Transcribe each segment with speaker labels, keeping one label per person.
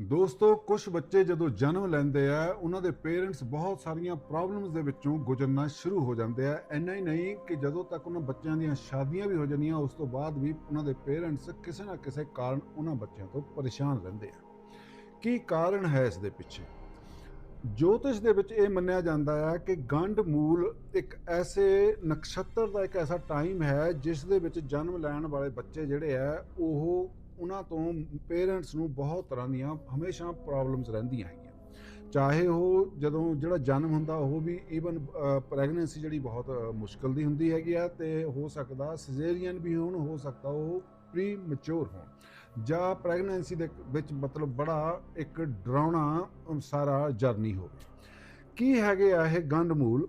Speaker 1: ਦੋਸਤੋ ਕੁਝ ਬੱਚੇ ਜਦੋਂ ਜਨਮ ਲੈਂਦੇ ਆ, ਉਹਨਾਂ ਦੇ ਪੇਰੈਂਟਸ ਬਹੁਤ ਸਾਰੀਆਂ ਪ੍ਰੋਬਲਮਸ ਦੇ ਵਿੱਚੋਂ ਗੁਜ਼ਰਨਾ ਸ਼ੁਰੂ ਹੋ ਜਾਂਦੇ ਆ। ਇੰਨਾ ਹੀ ਨਹੀਂ ਕਿ ਜਦੋਂ ਤੱਕ ਉਹਨਾਂ ਬੱਚਿਆਂ ਦੀਆਂ ਸ਼ਾਦੀਆਂ ਵੀ ਹੋ ਜਾਂਦੀਆਂ, ਉਸ ਤੋਂ ਬਾਅਦ ਵੀ ਉਹਨਾਂ ਦੇ ਪੇਰੈਂਟਸ ਕਿਸੇ ਨਾ ਕਿਸੇ ਕਾਰਨ ਉਹਨਾਂ ਬੱਚਿਆਂ ਤੋਂ ਪਰੇਸ਼ਾਨ ਰਹਿੰਦੇ ਆ। ਕੀ ਕਾਰਨ ਹੈ ਇਸ ਦੇ ਪਿੱਛੇ? ਜੋਤਿਸ਼ ਦੇ ਵਿੱਚ ਇਹ ਮੰਨਿਆ ਜਾਂਦਾ ਹੈ ਕਿ ਗੰਢ ਮੂਲ ਇੱਕ ਐਸੇ ਨਕਸ਼ਤਰ ਦਾ ਇੱਕ ਐਸਾ ਟਾਈਮ ਹੈ, ਜਿਸ ਦੇ ਵਿੱਚ ਜਨਮ ਲੈਣ ਵਾਲੇ ਬੱਚੇ ਜਿਹੜੇ ਆ, ਉਹ ਉਹਨਾਂ ਤੋਂ ਪੇਰੈਂਟਸ ਨੂੰ ਬਹੁਤ ਤਰ੍ਹਾਂ ਦੀਆਂ ਹਮੇਸ਼ਾ ਪ੍ਰੋਬਲਮਸ ਰਹਿੰਦੀਆਂ ਹੈਗੀਆਂ। ਚਾਹੇ ਉਹ ਜਦੋਂ ਜਿਹੜਾ ਜਨਮ ਹੁੰਦਾ, ਉਹ ਵੀ ਈਵਨ ਪ੍ਰੈਗਨੈਂਸੀ ਜਿਹੜੀ ਬਹੁਤ ਮੁਸ਼ਕਲ ਦੀ ਹੁੰਦੀ ਹੈਗੀ ਆ ਤੇ ਹੋ ਸਕਦਾ ਸਿਜ਼ੇਰੀਅਨ ਵੀ ਹੋਣ, ਹੋ ਸਕਦਾ ਉਹ ਪ੍ਰੀ ਮੈਚੁਰ ਹੋਣ। ਜਾਂ ਪ੍ਰੈਗਨੈਂਸੀ ਦੇ ਵਿੱਚ ਮਤਲਬ ਬੜਾ ਇੱਕ ਡਰਾਉਣਾ ਸਾਰਾ ਜਰਨੀ ਹੋਵੇ। ਕੀ ਹੈਗੇ ਆ ਇਹ ਗੰਡ ਮੂਲ?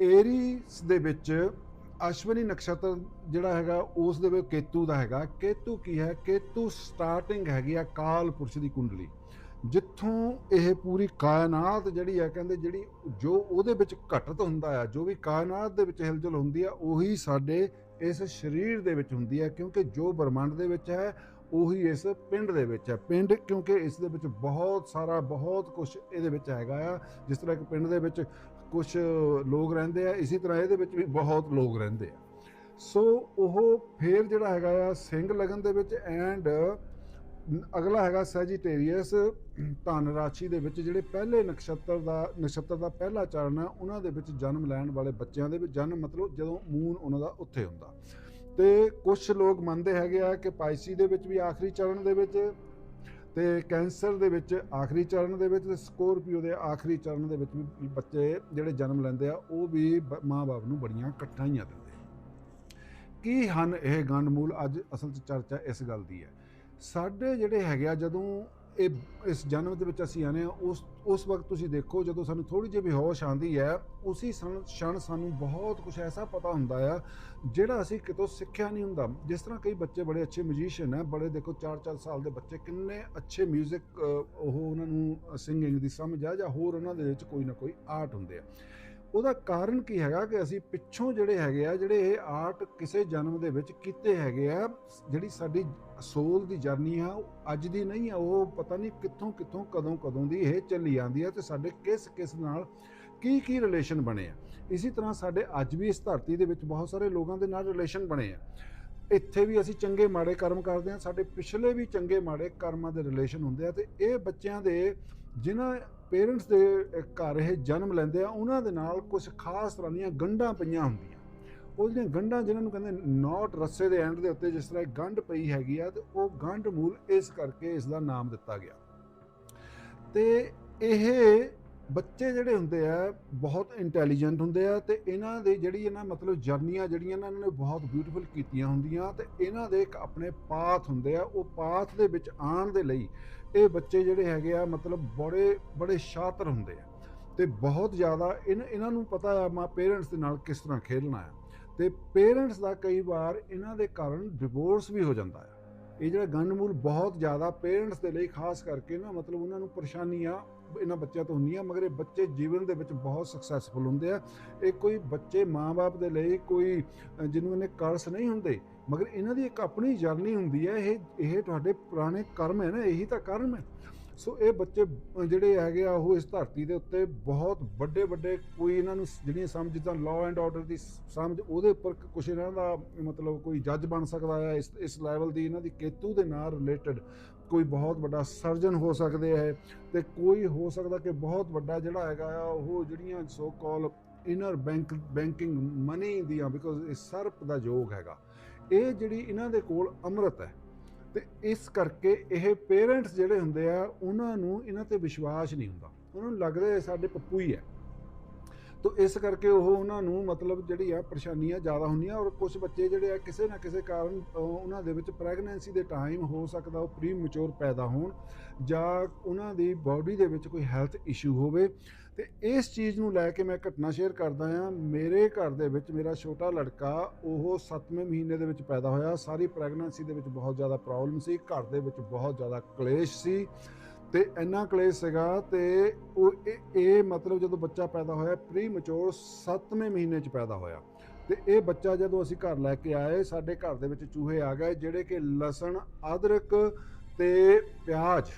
Speaker 1: ਏਰੀਸ ਦੇ ਵਿੱਚ ਅਸ਼ਵਨੀ ਨਕਸ਼ਤਰ ਜਿਹੜਾ ਹੈਗਾ, ਉਸ ਦੇ ਵਿੱਚ ਕੇਤੂ ਦਾ ਹੈਗਾ। ਕੇਤੂ ਕੀ ਹੈ? ਕੇਤੂ ਸਟਾਰਟਿੰਗ ਹੈਗੀ ਆ ਕਾਲ ਪੁਰਸ਼ ਦੀ ਕੁੰਡਲੀ। ਜਿੱਥੋਂ ਇਹ ਪੂਰੀ ਕਾਇਨਾਤ ਜਿਹੜੀ ਆ, ਕਹਿੰਦੇ ਜਿਹੜੀ ਜੋ ਉਹਦੇ ਵਿੱਚ ਘਟਤ ਹੁੰਦਾ ਆ, ਜੋ ਵੀ ਕਾਇਨਾਤ ਦੇ ਵਿੱਚ ਹਿਲਜੁਲ ਹੁੰਦੀ ਆ, ਉਹੀ ਸਾਡੇ ਇਸ ਸਰੀਰ ਦੇ ਵਿੱਚ ਹੁੰਦੀ ਹੈ ਕਿਉਂਕਿ ਜੋ ਬ੍ਰਹਮੰਡ ਦੇ ਵਿੱਚ ਹੈ, ਉਹੀ ਇਸ ਪਿੰਡ ਦੇ ਵਿੱਚ ਹੈ। ਪਿੰਡ ਕਿਉਂਕਿ ਇਸ ਦੇ ਵਿੱਚ ਬਹੁਤ ਸਾਰਾ, ਬਹੁਤ ਕੁਝ ਇਹਦੇ ਵਿੱਚ ਹੈਗਾ ਆ। ਜਿਸ ਤਰ੍ਹਾਂ ਇੱਕ ਪਿੰਡ ਦੇ ਵਿੱਚ ਕੁਝ ਲੋਕ ਰਹਿੰਦੇ ਆ, ਇਸੇ ਤਰ੍ਹਾਂ ਇਹਦੇ ਵਿੱਚ ਵੀ ਬਹੁਤ ਲੋਕ ਰਹਿੰਦੇ ਆ। ਸੋ ਉਹ ਫੇਰ ਜਿਹੜਾ ਹੈਗਾ ਆ, ਸਿੰਘ ਲਗਨ ਦੇ ਵਿੱਚ ਐਂਡ ਅਗਲਾ ਹੈਗਾ ਸੈਜੀਟੇਰੀਅਸ ਧਨ ਰਾਸ਼ੀ ਦੇ ਵਿੱਚ ਜਿਹੜੇ ਪਹਿਲੇ ਨਕਸ਼ਤਰ ਦਾ ਨਕਸ਼ਤਰ ਦਾ ਪਹਿਲਾ ਚਰਨ ਆ, ਉਹਨਾਂ ਦੇ ਵਿੱਚ ਜਨਮ ਲੈਣ ਵਾਲੇ ਬੱਚਿਆਂ ਦੇ ਵਿੱਚ, ਜਨਮ ਮਤਲਬ ਜਦੋਂ ਮੂਨ ਉਹਨਾਂ ਦਾ ਉੱਥੇ ਹੁੰਦਾ। ਤੇ ਕੁਝ ਲੋਕ ਮੰਨਦੇ ਹੈਗੇ ਆ ਕਿ ਪਾਈਸੀ ਦੇ ਵਿੱਚ ਵੀ ਆਖਰੀ ਚਰਨ ਦੇ ਵਿੱਚ ਤੇ ਕੈਂਸਰ ਦੇ ਵਿੱਚ ਆਖਰੀ ਚਰਨ ਦੇ ਵਿੱਚ ਤੇ ਸਕੋਰਪੀਓ ਦੇ ਆਖਰੀ ਚਰਨ ਦੇ ਵਿੱਚ ਵੀ ਬੱਚੇ ਜਿਹੜੇ ਜਨਮ ਲੈਂਦੇ ਆ, ਉਹ ਵੀ ਬ- ਮਾਂ-ਬਾਪ ਨੂੰ ਬੜੀਆਂ ਕਠਿਨਾਈਆਂ ਦਿੰਦੇ ਕੀ ਹਨ ਇਹ ਗੰਡ ਮੂਲ ਅੱਜ ਅਸਲ 'ਚ ਚਰਚਾ ਇਸ ਗੱਲ ਦੀ ਹੈ ਸਾਡੇ ਜਿਹੜੇ ਹੈਗੇ ਆ, ਜਦੋਂ ਇਹ, ਇਸ ਜਨਮ ਦੇ ਵਿੱਚ ਅਸੀਂ ਆਨੇ ਆ, ਉਸ ਉਸ ਵਕਤ ਤੁਸੀਂ ਦੇਖੋ, ਜਦੋਂ ਸਾਨੂੰ ਥੋੜੀ ਜਿਹੀ ਬੇਹੋਸ਼ ਹੋਸ਼ ਆਂਦੀ ਹੈ, ਉਸੇ ਸਣ ਛਣ ਸਾਨੂੰ ਬਹੁਤ ਕੁਝ ਐਸਾ ਪਤਾ ਹੁੰਦਾ ਆ, ਜਿਹੜਾ ਅਸੀਂ ਕਿਤੋਂ ਸਿੱਖਿਆ ਨਹੀਂ ਹੁੰਦਾ। ਜਿਸ ਤਰ੍ਹਾਂ ਕਈ ਬੱਚੇ ਬੜੇ ਅੱਛੇ ਮਿਊਜ਼ੀਸ਼ੀਅਨ ਹੈ, ਬੜੇ ਦੇਖੋ 4-4 ਸਾਲ ਦੇ ਬੱਚੇ, ਕਿੰਨੇ ਅੱਛੇ 뮤직 ਉਹ ਉਹਨਾਂ ਨੂੰ ਸਿੰਗਿੰਗ ਦੀ ਸਮਝ ਆ, ਜਾਂ ਹੋਰ ਉਹਨਾਂ ਦੇ ਵਿੱਚ ਕੋਈ ਨਾ ਕੋਈ ਆਰਟ ਹੁੰਦੇ ਆ। ਉਹਦਾ ਕਾਰਨ ਕੀ ਹੈਗਾ ਕਿ ਅਸੀਂ ਪਿੱਛੋਂ ਜਿਹੜੇ ਹੈਗੇ ਆ, ਜਿਹੜੇ ਇਹ ਆਰਟ ਕਿਸੇ ਜਨਮ ਦੇ ਵਿੱਚ ਕੀਤੇ ਹੈਗੇ ਆ, ਜਿਹੜੀ ਸਾਡੀ ਸੋਲ ਦੀ ਜਰਨੀ ਆ, ਉਹ ਅੱਜ ਦੀ ਨਹੀਂ ਆ, ਉਹ ਪਤਾ ਨਹੀਂ ਕਿੱਥੋਂ ਕਿੱਥੋਂ, ਕਦੋਂ ਕਦੋਂ ਦੀ ਇਹ ਚੱਲੀ ਜਾਂਦੀ ਆ ਤੇ ਸਾਡੇ ਕਿਸ ਕਿਸ ਨਾਲ ਕੀ ਕੀ ਰਿਲੇਸ਼ਨ ਬਣੇ ਆ। ਇਸੇ ਤਰ੍ਹਾਂ ਸਾਡੇ ਅੱਜ ਵੀ ਇਸ ਧਰਤੀ ਦੇ ਵਿੱਚ ਬਹੁਤ ਸਾਰੇ ਲੋਕਾਂ ਦੇ ਨਾਲ ਰਿਲੇਸ਼ਨ ਬਣੇ ਆ। ਇੱਥੇ ਵੀ ਅਸੀਂ ਚੰਗੇ ਮਾੜੇ ਕਰਮ ਕਰਦੇ ਆ, ਸਾਡੇ ਪਿਛਲੇ ਵੀ ਚੰਗੇ ਮਾੜੇ ਕਰਮਾਂ ਦੇ ਰਿਲੇਸ਼ਨ ਹੁੰਦੇ ਆ ਤੇ ਇਹ ਬੱਚਿਆਂ ਦੇ ਜਿਨ੍ਹਾਂ ਪੇਰੈਂਟਸ ਦੇ ਘਰ ਇਹ ਜਨਮ ਲੈਂਦੇ ਆ, ਉਹਨਾਂ ਦੇ ਨਾਲ ਕੁਝ ਖਾਸ ਤਰ੍ਹਾਂ ਦੀਆਂ ਗੰਢਾਂ ਪਈਆਂ ਹੁੰਦੀਆਂ। ਉਹ ਜਿਹੜੀਆਂ ਗੰਢਾਂ ਜਿਨ੍ਹਾਂ ਨੂੰ ਕਹਿੰਦੇ ਨੋਟ ਰੱਸੇ ਦੇ ਐਂਡ ਦੇ ਉੱਤੇ ਜਿਸ ਤਰ੍ਹਾਂ ਇੱਕ ਗੰਢ ਪਈ ਹੈਗੀ ਆ, ਤੇ ਉਹ ਗੰਢ ਮੂਲ ਇਸ ਕਰਕੇ ਇਸ ਦਾ ਨਾਮ ਦਿੱਤਾ ਗਿਆ। ਤੇ ਇਹ ਬੱਚੇ ਜਿਹੜੇ ਹੁੰਦੇ ਆ, ਬਹੁਤ ਇੰਟੈਲੀਜੈਂਟ ਹੁੰਦੇ ਆ ਤੇ ਇਹਨਾਂ ਦੇ ਜਿਹੜੀ ਇਹਨਾਂ ਮਤਲਬ ਜਰਨੀਆਂ ਜਿਹੜੀਆਂ ਇਹਨਾਂ ਨੇ ਬਹੁਤ ਬਿਊਟੀਫੁਲ ਕੀਤੀਆਂ ਹੁੰਦੀਆਂ ਤੇ ਇਹਨਾਂ ਦੇ ਇੱਕ ਆਪਣੇ ਪਾਥ ਹੁੰਦੇ ਆ, ਉਹ ਪਾਥ ਦੇ ਵਿੱਚ ਆਉਣ ਦੇ ਲਈ ਇਹ ਬੱਚੇ ਜਿਹੜੇ ਹੈਗੇ ਆ, ਮਤਲਬ ਬੜੇ ਬੜੇ ਸ਼ਾਤਰ ਹੁੰਦੇ ਆ ਤੇ ਬਹੁਤ ਜ਼ਿਆਦਾ ਇਨ, ਇਹਨਾਂ ਨੂੰ ਪਤਾ ਆ ਮਾ ਪੇਰੈਂਟਸ ਦੇ ਨਾਲ ਕਿਸ ਤਰ੍ਹਾਂ ਖੇਡਣਾ ਆ ਤੇ ਪੇਰੈਂਟਸ ਦਾ ਕਈ ਵਾਰ ਇਹਨਾਂ ਦੇ ਕਾਰਨ ਡਿਵੋਰਸ ਵੀ ਹੋ ਜਾਂਦਾ ਆ। ਇਹ ਜਿਹੜਾ ਗੰਡਮੂਲ ਬਹੁਤ ਜ਼ਿਆਦਾ ਪੇਰੈਂਟਸ ਦੇ ਲਈ ਖਾਸ ਕਰਕੇ ਨਾ, ਮਤਲਬ ਉਹਨਾਂ ਨੂੰ ਪਰੇਸ਼ਾਨੀਆਂ ਇਹਨਾਂ ਬੱਚਿਆਂ ਤੋਂ ਹੁੰਦੀਆਂ, ਮਗਰ ਇਹ ਬੱਚੇ ਜੀਵਨ ਦੇ ਵਿੱਚ ਬਹੁਤ ਸਕਸੈਸਫੁਲ ਹੁੰਦੇ ਆ। ਇਹ ਕੋਈ ਬੱਚੇ ਮਾਪੇ ਦੇ ਲਈ ਕੋਈ ਜਿਹਨੂੰ ਇਹਨੇ ਕਰਸ ਨਹੀਂ ਹੁੰਦੇ, ਮਗਰ ਇਹਨਾਂ ਦੀ ਇੱਕ ਆਪਣੀ ਜਰਨੀ ਹੁੰਦੀ ਹੈ, ਇਹ ਇਹ ਤੁਹਾਡੇ ਪੁਰਾਣੇ ਕਰਮ ਹੈ ਨਾ, ਇਹੀ ਤਾਂ ਕਰਮ ਹੈ। ਸੋ ਇਹ ਬੱਚੇ ਜਿਹੜੇ ਹੈਗੇ ਆ, ਉਹ ਇਸ ਧਰਤੀ ਦੇ ਉੱਤੇ ਬਹੁਤ ਵੱਡੇ ਵੱਡੇ ਕੋਈ ਇਹਨਾਂ ਨੂੰ ਜਿਹੜੀਆਂ ਸਮਝ, ਜਿੱਦਾਂ ਲਾਅ ਐਂਡ ਆਰਡਰ ਦੀ ਸਮਝ, ਉਹਦੇ ਉੱਪਰ ਕੁਝ ਇਹਨਾਂ ਦਾ ਮਤਲਬ ਕੋਈ ਜੱਜ ਬਣ ਸਕਦਾ ਆ, ਇਸ ਇਸ ਲੈਵਲ ਦੀ ਇਹਨਾਂ ਦੀ ਕੇਤੂ ਦੇ ਨਾਲ ਰਿਲੇਟਡ ਕੋਈ ਬਹੁਤ ਵੱਡਾ ਸਰਜਨ ਹੋ ਸਕਦੇ ਹੈ ਤੇ ਕੋਈ ਹੋ ਸਕਦਾ ਕਿ ਬਹੁਤ ਵੱਡਾ ਜਿਹੜਾ ਹੈਗਾ ਆ, ਉਹ ਜਿਹੜੀਆਂ so call inner bank banking money ਦੀਆਂ ਬਿਕੋਜ਼ ਇਹ ਸਰਪ ਦਾ ਯੋਗ ਹੈਗਾ। ਇਹ ਜਿਹੜੀ ਇਹਨਾਂ ਦੇ ਕੋਲ ਅੰਮ੍ਰਿਤ ਹੈ ਤੇ ਇਸ ਕਰਕੇ ਇਹ ਪੇਰੈਂਟਸ ਜਿਹੜੇ ਹੁੰਦੇ ਆ, ਉਹਨਾਂ ਨੂੰ ਇਹਨਾਂ ਤੇ ਵਿਸ਼ਵਾਸ ਨਹੀਂ ਹੁੰਦਾ। ਉਹਨਾਂ ਨੂੰ ਲੱਗਦਾ ਸਾਡੇ ਪੱਪੂ ਹੀ ਹੈ ਤੋ ਇਸ ਕਰਕੇ ਉਹ ਉਹਨਾਂ ਨੂੰ ਮਤਲਬ ਜਿਹੜੀ ਆ ਪਰੇਸ਼ਾਨੀਆਂ ਜ਼ਿਆਦਾ ਹੁੰਦੀਆਂ ਔਰ ਕੁਝ ਬੱਚੇ ਜਿਹੜੇ ਆ ਕਿਸੇ ਨਾ ਕਿਸੇ ਕਾਰਨ ਉਹਨਾਂ ਦੇ ਵਿੱਚ ਪ੍ਰੈਗਨੈਂਸੀ ਦੇ ਟਾਈਮ ਹੋ ਸਕਦਾ, ਉਹ ਪ੍ਰੀ ਮੈਚੁਰ ਪੈਦਾ ਹੋਣ ਜਾਂ ਉਹਨਾਂ ਦੀ ਬਾਡੀ ਦੇ ਵਿੱਚ ਕੋਈ ਹੈਲਥ ਇਸ਼ੂ ਹੋਵੇ। ਤੇ ਇਸ ਚੀਜ਼ ਨੂੰ ਲੈ ਕੇ ਮੈਂ ਘਟਨਾ ਸ਼ੇਅਰ ਕਰਦਾ ਹਾਂ ਮੇਰੇ ਘਰ ਦੇ ਵਿੱਚ ਮੇਰਾ ਛੋਟਾ ਲੜਕਾ, ਉਹ 7ਵੇਂ ਮਹੀਨੇ ਦੇ ਵਿੱਚ ਪੈਦਾ ਹੋਇਆ। ਸਾਰੀ ਪ੍ਰੈਗਨੈਂਸੀ ਦੇ ਵਿੱਚ ਬਹੁਤ ਜ਼ਿਆਦਾ ਪ੍ਰੋਬਲਮ ਸੀ। ਘਰ ਦੇ ਵਿੱਚ ਬਹੁਤ ਜ਼ਿਆਦਾ ਕਲੇਸ਼ ਸੀ। ਤੇ ਇੰਨਾ ਕਲੇਸ਼ ਸੀਗਾ ਤੇ ਉਹ ਇਹ ਇਹ ਮਤਲਬ ਜਦੋਂ ਬੱਚਾ ਪੈਦਾ ਹੋਇਆ ਪ੍ਰੀ ਮੈਚੁਰ 7ਵੇਂ ਮਹੀਨੇ 'ਚ ਪੈਦਾ ਹੋਇਆ। ਤੇ ਇਹ ਬੱਚਾ ਜਦੋਂ ਅਸੀਂ ਘਰ ਲੈ ਕੇ ਆਏ, ਸਾਡੇ ਘਰ ਦੇ ਵਿੱਚ ਚੂਹੇ ਆ ਗਏ, ਜਿਹੜੇ ਕਿ ਲਸਣ, ਅਦਰਕ ਤੇ ਪਿਆਜ਼,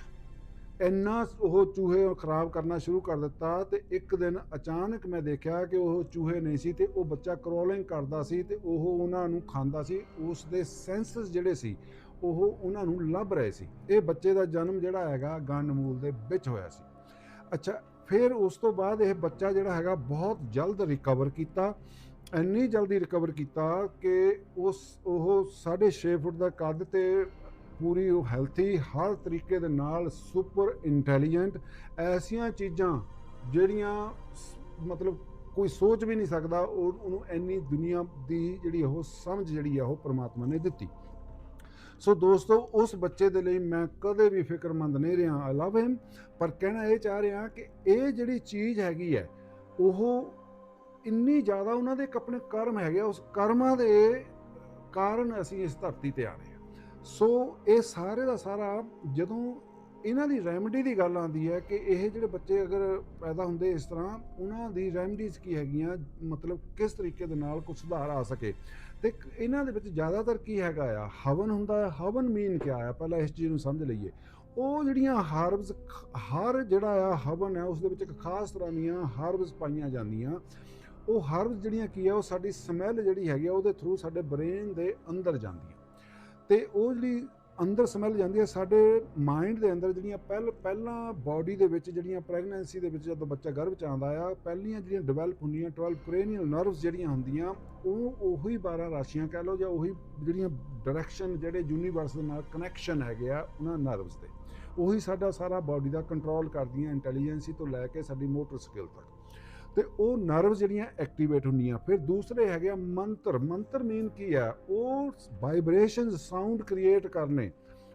Speaker 1: ਇੰਨਾ ਉਹ ਚੂਹੇ ਖਰਾਬ ਕਰਨਾ ਸ਼ੁਰੂ ਕਰ ਦਿੱਤਾ ਤੇ ਇੱਕ ਦਿਨ ਅਚਾਨਕ ਮੈਂ ਦੇਖਿਆ ਕਿ ਉਹ ਚੂਹੇ ਨਹੀਂ ਸੀ ਤੇ ਉਹ ਬੱਚਾ ਕਰੋਲਿੰਗ ਕਰਦਾ ਸੀ ਤੇ ਉਹ ਉਹਨਾਂ ਨੂੰ ਖਾਂਦਾ ਸੀ। ਉਸ ਦੇ ਸੈਂਸਸ ਜਿਹੜੇ ਸੀ ਉਹ ਉਹਨਾਂ ਨੂੰ ਲੱਭ ਰਹੇ ਸੀ। ਇਹ ਬੱਚੇ ਦਾ ਜਨਮ ਜਿਹੜਾ ਹੈਗਾ ਗੰਡਮੂਲ ਦੇ ਵਿੱਚ ਹੋਇਆ ਸੀ। ਅੱਛਾ, ਫਿਰ ਉਸ ਤੋਂ ਬਾਅਦ ਇਹ ਬੱਚਾ ਜਿਹੜਾ ਹੈਗਾ ਬਹੁਤ ਜਲਦ ਰਿਕਵਰ ਕੀਤਾ। ਇੰਨੀ ਜਲਦੀ ਰਿਕਵਰ ਕੀਤਾ ਕਿ ਉਸ, ਉਹ 6.5 ਫੁੱਟ ਦਾ ਕੱਦ ਤੇ ਪੂਰੀ ਉਹ ਹੈਲਥੀ ਹਰ ਤਰੀਕੇ ਦੇ ਨਾਲ ਸੁਪਰ ਇੰਟੈਲੀਜੈਂਟ ਐਸੀਆਂ ਚੀਜ਼ਾਂ ਜਿਹੜੀਆਂ ਮਤਲਬ ਕੋਈ ਸੋਚ ਵੀ ਨਹੀਂ ਸਕਦਾ, ਉਹ, ਉਹਨੂੰ ਇੰਨੀ ਦੁਨੀਆ ਦੀ ਜਿਹੜੀ ਉਹ ਸਮਝ ਜਿਹੜੀ ਆ ਉਹ ਪ੍ਰਮਾਤਮਾ ਨੇ ਦਿੱਤੀ। ਸੋ ਦੋਸਤੋ ਉਸ ਬੱਚੇ ਦੇ ਲਈ ਮੈਂ ਕਦੇ ਵੀ ਫਿਕਰਮੰਦ ਨਹੀਂ ਰਿਹਾ। ਆਈ ਲਵ ਹਿਮ ਪਰ ਕਹਿਣਾ ਇਹ ਚਾਹ ਰਿਹਾ ਕਿ ਇਹ ਜਿਹੜੀ ਚੀਜ਼ ਹੈਗੀ ਹੈ ਉਹ ਇੰਨੀ ਜ਼ਿਆਦਾ ਉਹਨਾਂ ਦੇ ਇੱਕ ਆਪਣੇ ਕਰਮ ਹੈਗੇ ਆ, ਉਸ ਕਰਮਾਂ ਦੇ ਕਾਰਨ ਅਸੀਂ ਇਸ ਧਰਤੀ ਤੇ ਆ ਰਹੇ ਹਾਂ। ਸੋ ਇਹ ਸਾਰੇ ਦਾ ਸਾਰਾ ਜਦੋਂ ਇਹਨਾਂ ਦੀ ਰੈਮਡੀ ਦੀ ਗੱਲ ਆਉਂਦੀ ਹੈ ਕਿ ਇਹ ਜਿਹੜੇ ਬੱਚੇ ਅਗਰ ਪੈਦਾ ਹੁੰਦੇ ਇਸ ਤਰ੍ਹਾਂ ਉਹਨਾਂ ਦੀ ਰੈਮਡੀਜ਼ ਕੀ ਹੈਗੀਆਂ? ਮਤਲਬ ਕਿਸ ਤਰੀਕੇ ਦੇ ਨਾਲ ਕੁਝ ਸੁਧਾਰ ਆ ਸਕੇ? ਤੇ ਇਹਨਾਂ ਦੇ ਵਿੱਚ ਜ਼ਿਆਦਾਤਰ ਕੀ ਹੈਗਾ ਆ? ਹਵਨ ਹੁੰਦਾ ਹੈ ਹਵਨ ਮੀਨ ਕਿਆ ਆ? ਪਹਿਲਾਂ ਇਸ ਚੀਜ਼ ਨੂੰ ਸਮਝ ਲਈਏ। ਉਹ ਜਿਹੜੀਆਂ ਹਾਰਬਸ ਹਰ ਜਿਹੜਾ ਆ ਹਵਨ ਹੈ ਉਸ ਦੇ ਵਿੱਚ ਇੱਕ ਖਾਸ ਤਰ੍ਹਾਂ ਦੀਆਂ ਹਾਰਬਸ ਪਾਈਆਂ ਜਾਂਦੀਆਂ। ਉਹ ਹਰਬਸ ਜਿਹੜੀਆਂ ਕੀ ਆ, ਉਹ ਸਾਡੀ ਸਮੈਲ ਜਿਹੜੀ ਹੈਗੀ ਆ, ਉਹਦੇ ਥਰੂ ਸਾਡੇ ਬ੍ਰੇਨ ਦੇ ਅੰਦਰ ਜਾਂਦੀਆਂ। ਤੇ ਉਹ ਜਿਹੜੀ ਅੰਦਰ ਸਮੈਲ ਜਾਂਦੀ ਹੈ, ਸਾਡੇ ਮਾਈਂਡ ਦੇ ਅੰਦਰ ਜਿਹੜੀਆਂ ਪਹਿਲ, ਪਹਿਲਾਂ ਬਾਡੀ ਦੇ ਵਿੱਚ ਜਿਹੜੀਆਂ ਪ੍ਰੈਗਨੈਂਸੀ ਦੇ ਵਿੱਚ ਜਦੋਂ ਬੱਚਾ ਗਰਭ ਚ ਆਉਂਦਾ ਆ, ਪਹਿਲੀਆਂ ਜਿਹੜੀਆਂ ਡਿਵੈਲਪ ਹੁੰਦੀਆਂ 12 ਕਰੇਨੀਅਲ ਨਰਵਸ ਜਿਹੜੀਆਂ ਹੁੰਦੀਆਂ, ਉਹ ਉਹੀ 12 ਰਾਸ਼ੀਆਂ ਕਹਿ ਲਓ ਜਾਂ ਉਹੀ ਜਿਹੜੀਆਂ ਡਾਇਰੈਕਸ਼ਨ ਜਿਹੜੇ ਯੂਨੀਵਰਸ ਦੇ ਨਾਲ ਕਨੈਕਸ਼ਨ ਹੈਗੇ ਆ ਉਹਨਾਂ ਨਰਵਸ ਦੇ ਉਹੀ ਸਾਡਾ ਸਾਰਾ ਬਾਡੀ ਦਾ ਕੰਟਰੋਲ ਕਰਦੀਆਂ ਇੰਟੈਲੀਜੈਂਸੀ ਤੋਂ ਲੈ ਕੇ ਸਾਡੀ ਮੋਟਰ ਸਕਿੱਲ ਤੱਕ। ਤੇ ਉਹ ਨਰਵ ਜਿਹੜੀਆਂ ਐਕਟੀਵੇਟ ਹੁੰਦੀਆਂ, ਫਿਰ ਦੂਸਰੇ ਹੈਗੇ ਆ ਮੰਤਰ ਮੰਤਰ ਮੀਨ ਕੀ ਆ? ਉਹ ਵਾਈਬ੍ਰੇਸ਼ਨਸ ਸਾਊਂਡ ਕ੍ਰੀਏਟ ਕਰਨੇ।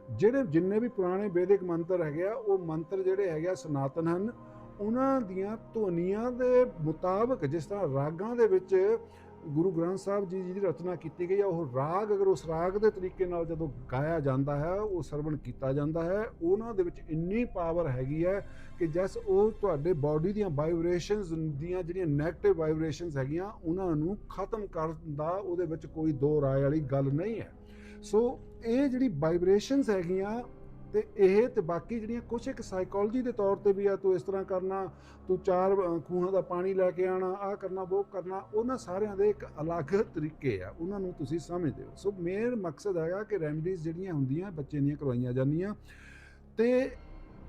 Speaker 1: ਜਿਹੜੇ ਜਿੰਨੇ ਵੀ ਪੁਰਾਣੇ ਵੈਦਿਕ ਮੰਤਰ ਹੈਗੇ ਆ, ਉਹ ਮੰਤਰ ਜਿਹੜੇ ਹੈਗੇ ਆ ਸਨਾਤਨ ਹਨ, ਉਹਨਾਂ ਦੀਆਂ ਧੁਨੀਆਂ ਦੇ ਮੁਤਾਬਕ ਜਿਸ ਤਰ੍ਹਾਂ ਰਾਗਾਂ ਦੇ ਵਿੱਚ ਗੁਰੂ ਗ੍ਰੰਥ ਸਾਹਿਬ ਜੀ ਦੀ ਰਚਨਾ ਕੀਤੀ ਗਈ ਹੈ ਉਹ ਰਾਗ, ਅਗਰ ਉਸ ਰਾਗ ਦੇ ਤਰੀਕੇ ਨਾਲ ਜਦੋਂ ਗਾਇਆ ਜਾਂਦਾ ਹੈ, ਉਹ ਸਰਵਣ ਕੀਤਾ ਜਾਂਦਾ ਹੈ, ਉਹਨਾਂ ਦੇ ਵਿੱਚ ਇੰਨੀ ਪਾਵਰ ਹੈਗੀ ਹੈ ਕਿ ਜਸ ਉਹ ਤੁਹਾਡੇ ਬਾਡੀ ਦੀਆਂ ਵਾਈਬ੍ਰੇਸ਼ਨਸ ਦੀਆਂ ਜਿਹੜੀਆਂ 네ਗੇਟਿਵ ਵਾਈਬ੍ਰੇਸ਼ਨਸ ਹੈਗੀਆਂ, ਉਹਨਾਂ ਨੂੰ ਖਤਮ ਕਰਨ ਦਾ ਉਹਦੇ ਵਿੱਚ ਕੋਈ ਦੋ ਰਾਏ ਵਾਲੀ ਗੱਲ ਨਹੀਂ ਹੈ। ਸੋ ਇਹ ਜਿਹੜੀ ਵਾਈਬ੍ਰੇਸ਼ਨਸ ਹੈਗੀਆਂ ਤੇ ਇਹ ਤੇ ਬਾਕੀ ਜਿਹੜੀਆਂ ਕੁਝ ਇੱਕ ਸਾਈਕੋਲੋਜੀ ਦੇ ਤੌਰ ਤੇ ਵੀ ਆ, ਤੂੰ ਇਸ ਤਰ੍ਹਾਂ ਕਰਨਾ, ਤੂੰ ਚਾਰ ਖੂਹਾਂ ਦਾ ਪਾਣੀ ਲੈ ਕੇ ਆਣਾ ਆ ਕਰਨਾ ਉਹ ਕਰਨਾ, ਉਹਨਾਂ ਸਾਰਿਆਂ ਦੇ ਇੱਕ ਅਲੱਗ ਤਰੀਕੇ ਆ, ਉਹਨਾਂ ਨੂੰ ਤੁਸੀਂ ਸਮਝਦੇ ਹੋ। ਸੋ ਮੇਨ ਮਕਸਦ ਹੈਗਾ ਕਿ ਰੈਮਡੀਜ਼ ਜਿਹੜੀਆਂ ਹੁੰਦੀਆਂ, ਬੱਚੇ ਦੀਆਂ ਕਰਵਾਈਆਂ ਜਾਂਦੀਆਂ ਤੇ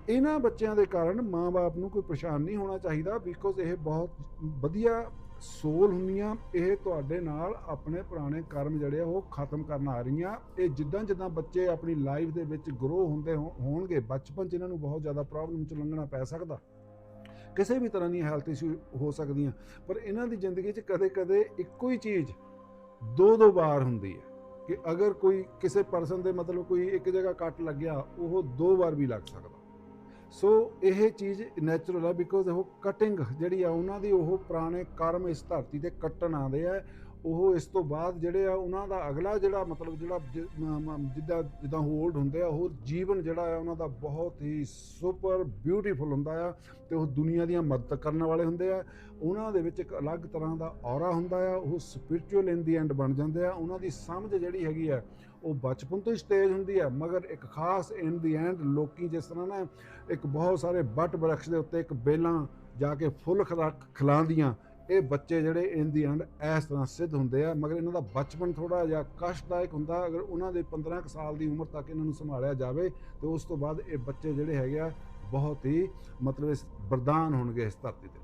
Speaker 1: ਇਹਨਾਂ ਬੱਚਿਆਂ ਦੇ ਕਾਰਨ ਮਾਂ-ਬਾਪ ਨੂੰ ਕੋਈ ਪਰੇਸ਼ਾਨ ਨਹੀਂ ਹੋਣਾ ਚਾਹੀਦਾ ਬਿਕੋਜ਼ ਇਹ ਬਹੁਤ ਵਧੀਆ ਸੋਲ ਹੁੰਦੀਆਂ, ਇਹ ਤੁਹਾਡੇ ਨਾਲ ਆਪਣੇ ਪੁਰਾਣੇ ਕਰਮ ਜਿਹੜੇ ਆ, ਉਹ ਖਤਮ ਕਰਨ ਆ ਰਹੀਆਂ। ਇਹ ਜਿੱਦਾਂ ਜਿੱਦਾਂ ਬੱਚੇ ਆਪਣੀ ਲਾਈਫ ਦੇ ਵਿੱਚ ਗਰੋ ਹੁੰਦੇ ਹੋਣਗੇ, ਬਚਪਨ 'ਚ ਇਹਨਾਂ ਨੂੰ ਬਹੁਤ ਜ਼ਿਆਦਾ ਪ੍ਰੋਬਲਮ 'ਚ ਲੰਘਣਾ ਪੈ ਸਕਦਾ। ਕਿਸੇ ਵੀ ਤਰ੍ਹਾਂ ਦੀਆਂ ਹੈਲਥ ਇਸ਼ੂ ਹੋ ਸਕਦੀਆਂ, ਪਰ ਇਹਨਾਂ ਦੀ ਜ਼ਿੰਦਗੀ 'ਚ ਕਦੇ-ਕਦੇ ਇੱਕੋ ਹੀ ਚੀਜ਼ ਦੋ ਦੋ ਵਾਰ ਹੁੰਦੀ ਹੈ ਕਿ ਅਗਰ ਕੋਈ ਕਿਸੇ ਪਰਸਨ ਦੇ ਮਤਲਬ ਕੋਈ ਇੱਕ ਜਗ੍ਹਾ ਕੱਟ ਲੱਗਿਆ, ਉਹ ਦੋ ਵਾਰ ਵੀ ਲੱਗ ਸਕਦਾ। ਸੋ ਇਹ ਚੀਜ਼ ਨੈਚੁਰਲ ਆ ਬਿਕੋਜ਼ ਉਹ ਕਟਿੰਗ ਜਿਹੜੀ ਆ ਉਹਨਾਂ ਦੀ ਉਹ ਪੁਰਾਣੇ ਕਰਮ ਇਸ ਧਰਤੀ ਤੇ ਕੱਟਣ ਆਉਂਦੇ ਆ। ਉਹ ਇਸ ਤੋਂ ਬਾਅਦ ਜਿਹੜੇ ਆ ਉਹਨਾਂ ਦਾ ਅਗਲਾ ਜਿਹੜਾ ਮਤਲਬ ਜਿਹੜਾ ਜ- ਜਿੱਦਾਂ ਜਿੱਦਾਂ ਹੋਲਡ ਹੁੰਦੇ ਆ, ਉਹ ਜੀਵਨ ਜਿਹੜਾ ਆ ਉਹਨਾਂ ਦਾ ਬਹੁਤ ਹੀ ਸੁਪਰ ਬਿਊਟੀਫੁਲ ਹੁੰਦਾ ਆ ਤੇ ਉਹ ਦੁਨੀਆ ਦੀਆਂ ਮਦਦ ਕਰਨ ਵਾਲੇ ਹੁੰਦੇ ਆ। ਉਹਨਾਂ ਦੇ ਵਿੱਚ ਇੱਕ ਅਲੱਗ ਤਰ੍ਹਾਂ ਦਾ ਔਰਾ ਹੁੰਦਾ ਆ, ਉਹ ਸਪਿਰਚੁਅਲ ਇਨ ਦੀ ਐਂਡ ਬਣ ਜਾਂਦੇ ਆ। ਉਹਨਾਂ ਦੀ ਸਮਝ ਜਿਹੜੀ ਹੈਗੀ ਆ ਉਹ ਬਚਪਨ ਤੋਂ ਹੀ ਤੇਜ਼ ਹੁੰਦੀ ਹੈ, ਮਗਰ ਇੱਕ ਖਾਸ ਇਨ ਦੀ ਐਂਡ ਲੋਕੀ ਜਿਸ ਤਰ੍ਹਾਂ ਨਾ ਇੱਕ ਬਹੁਤ ਸਾਰੇ ਬੱਟ ਬਰਕਸ਼ ਦੇ ਉੱਤੇ ਇੱਕ ਬੇਲਾਂ ਜਾ ਕੇ ਫੁੱਲ ਖਲਾ, ਖਿਲਾਉਂਦੀਆਂ, ਇਹ ਬੱਚੇ ਜਿਹੜੇ ਇਨ ਦੀ ਐਂਡ ਇਸ ਤਰ੍ਹਾਂ ਸਿੱਧ ਹੁੰਦੇ ਆ, ਮਗਰ ਇਹਨਾਂ ਦਾ ਬਚਪਨ ਥੋੜਾ ਜਿਹਾ ਕਸ਼ਟਦਾਇਕ ਹੁੰਦਾ, ਅਗਰ ਉਹਨਾਂ ਦੇ 15 ਕੁ ਸਾਲ ਦੀ ਉਮਰ ਤੱਕ ਇਹਨਾਂ ਨੂੰ ਸੰਭਾਲਿਆ ਜਾਵੇ, ਤੇ ਉਸ ਤੋਂ ਬਾਅਦ ਇਹ ਬੱਚੇ ਜਿਹੜੇ ਹੈਗੇ ਆ ਬਹੁਤ ਹੀ ਮਤਲਬ ਇਸ ਵਰਦਾਨ ਹੋਣਗੇ ਇਸ ਧਰਤੀ ਤੇ।